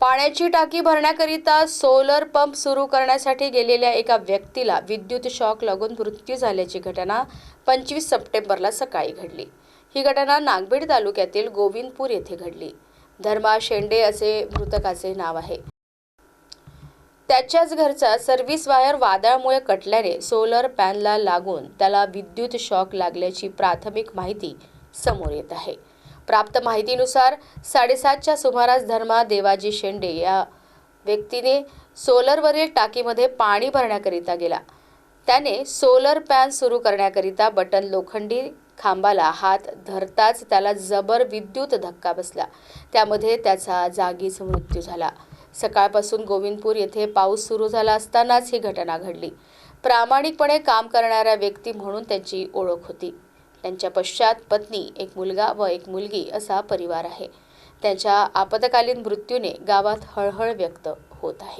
पाण्याची टाकी भरण्याकरिता solar pump सुरू करण्यासाठी गेलेल्या एका व्यक्तीला विद्युत शॉक लागून मृत्यू झाल्याची घटना पंचवीस सप्टेंबरला सकाळी घडली. ही घटना नागबीड तालुक्यातील गोविंदपूर येथे घडली. धर्मा शेंडे असे मृतकाचे नाव आहे. त्याच्याच घरचा सर्व्हिस वायर वादळामुळे कटल्याने सोलर पॅनला लागून त्याला विद्युत शॉक लागल्याची प्राथमिक माहिती समोर येत आहे. प्राप्त माहितीनुसार साडेसातच्या सुमारास धर्मा देवाजी शेंडे या व्यक्तीने सोलरवरील टाकीमध्ये पाणी भरण्याकरिता गेला. त्याने सोलर पॅन सुरू करण्याकरिता बटन लोखंडी खांबाला हात धरताच त्याला जबर विद्युत धक्का बसला. त्यामध्ये त्याचा जागीच मृत्यू झाला. सकाळपासून गोविंदपूर येथे पाऊस सुरू झाला असतानाच ही घटना घडली. प्रामाणिकपणे काम करणाऱ्या व्यक्ती म्हणून त्यांची ओळख होती. त्यांच्या पश्चात पत्नी एक मुलगा व एक मुलगी असा परिवार आहे. त्यांच्या आपत्कालीन मृत्यूने गावात हळहळ व्यक्त होत आहे.